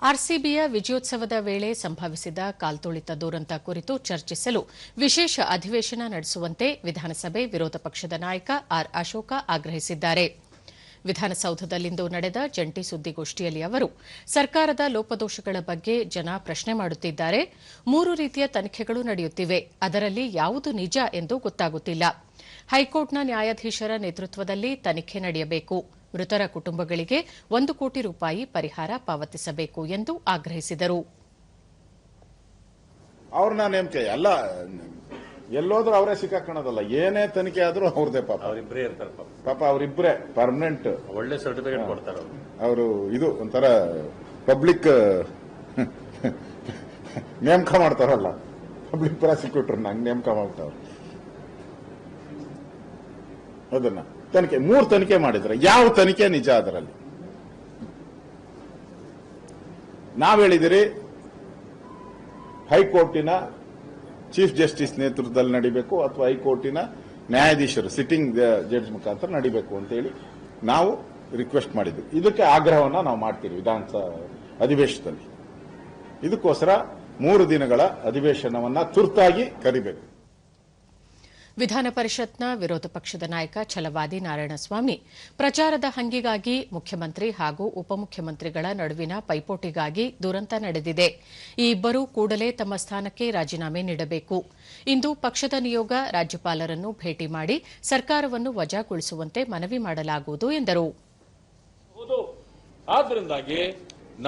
ಆರ್ಸಿಬಿಯ ವಿಜಯೋತ್ಸವದ ವೇಳೆ ಸಂಭವಿಸಿದ ಕಾಲ್ತುಳಿತ ದುರಂತ ಕುರಿತು ಚರ್ಚಿಸಲು ವಿಶೇಷ ಅಧಿವೇಶನ ನಡೆಸುವಂತೆ ವಿಧಾನಸಭೆ ವಿರೋಧ ಪಕ್ಷದ ನಾಯಕ ಆರ್ ಅಶೋಕ ಆಗ್ರಹಿಸಿದ್ದಾರೆ. ವಿಧಾನಸೌಧದಲ್ಲಿಂದು ನಡೆದ ಜಂಟಿ ಸುದ್ದಿಗೋಷ್ಠಿಯಲ್ಲಿ ಅವರು, ಸರ್ಕಾರದ ಲೋಪದೋಷಗಳ ಬಗ್ಗೆ ಜನ ಪ್ರಶ್ನೆ ಮಾಡುತ್ತಿದ್ದಾರೆ. ಮೂರು ರೀತಿಯ ತನಿಖೆಗಳು ನಡೆಯುತ್ತಿವೆ. ಅದರಲ್ಲಿ ಯಾವುದು ನಿಜ ಎಂದು ಗೊತ್ತಾಗುತ್ತಿಲ್ಲ. ಹೈಕೋರ್ಟ್ನ ನ್ಯಾಯಾಧೀಶರ ನೇತೃತ್ವದಲ್ಲಿ ತನಿಖೆ ನಡೆಯಬೇಕು. ಮೃತರ ಕುಟುಂಬಗಳಿಗೆ ಒಂದು ಕೋಟಿ ರೂಪಾಯಿ ಪರಿಹಾರ ಪಾವತಿಸಬೇಕು ಎಂದು ಆಗ್ರಹಿಸಿದರು. ಅವ್ರನ್ನ ನೇಮಕ ಎಲ್ಲ ಎಲ್ಲೋದ್ರೂ ಅವರೇ ಸಿಕ್ಕಾಕೊಳ್ಳೋದಲ್ಲ ಏನೇ ತನಿಖೆ ಆದ್ರೂ ಅವ್ರದೇ ಪಾಪ. ಅವರಿಬ್ಬರೇ ಇರ್ತಾರೆ ಪಾಪ. ಪಾಪ ಅವರಿಬ್ಬರೇ ಪರ್ಮನೆಂಟ್ ಒಳ್ಳೆ ಸರ್ಟಿಫಿಕೇಟ್ ಕೊಡ್ತಾರೆ ಅವ್ರು. ಅವರು ಇದು ಒಂಥರ ಪಬ್ಲಿಕ್ ನೇಮಕ ಮಾಡ್ತಾರಲ್ಲ. ಪಬ್ಲಿಕ್ ಪ್ರಾಸಿಕ್ಯೂಟರ್ ನಂಗೆ ನೇಮಕ ಮಾಡ್ತಾರ ಅದನ್ನ. ತನಿಖೆ, ಮೂರು ತನಿಖೆ ಮಾಡಿದ್ರೆ ಯಾವ ತನಿಖೆ ನಿಜ ಅದರಲ್ಲಿ? ನಾವು ಹೇಳಿದಿರಿ, ಹೈಕೋರ್ಟಿನ ಚೀಫ್ ಜಸ್ಟಿಸ್ ನೇತೃತ್ವದಲ್ಲಿ ನಡಿಬೇಕು ಅಥವಾ ಹೈಕೋರ್ಟಿನ ನ್ಯಾಯಾಧೀಶರು, ಸಿಟ್ಟಿಂಗ್ ಜಡ್ಜ್ ಮುಖಾಂತರ ನಡಿಬೇಕು ಅಂತ ಹೇಳಿ ನಾವು ರಿಕ್ವೆಸ್ಟ್ ಮಾಡಿದ್ವಿ. ಇದಕ್ಕೆ ಆಗ್ರಹವನ್ನು ನಾವು ಮಾಡ್ತೀವಿ ವಿಧಾನಸಭಾ ಅಧಿವೇಶನದಲ್ಲಿ. ಇದಕ್ಕೋಸ್ಕರ ಮೂರು ದಿನಗಳ ಅಧಿವೇಶನವನ್ನು ತುರ್ತಾಗಿ ಕರಿಬೇಕು. ವಿಧಾನ ಪರಿಷತ್ನ ವಿರೋಧ ಪಕ್ಷದ ನಾಯಕ ಛಲವಾದಿ ನಾರಾಯಣಸ್ವಾಮಿ ಪ್ರಚಾರದ ಹಂಗಿಗಾಗಿ ಮುಖ್ಯಮಂತ್ರಿ ಹಾಗೂ ಉಪಮುಖ್ಯಮಂತ್ರಿಗಳ ನಡುವಿನ ಪೈಪೋಟಿಗಾಗಿ ದುರಂತ ನಡೆದಿದೆ. ಈ ಇಬ್ಬರೂ ಕೂಡಲೇ ತಮ್ಮ ಸ್ಥಾನಕ್ಕೆ ರಾಜೀನಾಮೆ ನೀಡಬೇಕು. ಇಂದು ಪಕ್ಷದ ನಿಯೋಗ ರಾಜ್ಯಪಾಲರನ್ನು ಭೇಟಿ ಮಾಡಿ ಸರ್ಕಾರವನ್ನು ವಜಾಗೊಳಿಸುವಂತೆ ಮನವಿ ಮಾಡಲಾಗುವುದು ಎಂದರು.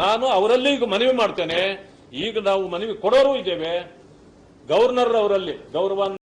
ನಾನು ಅವರಲ್ಲಿ ಈಗ ಮನವಿ ಮಾಡ್ತೇನೆ. ಈಗ ನಾವು ಮನವಿ ಕೊಡೋರು ಇದ್ದೇವೆ. ಗವರ್ನರ್ ಅವರಲ್ಲಿ ಗೌರವಾನ್ವಿತ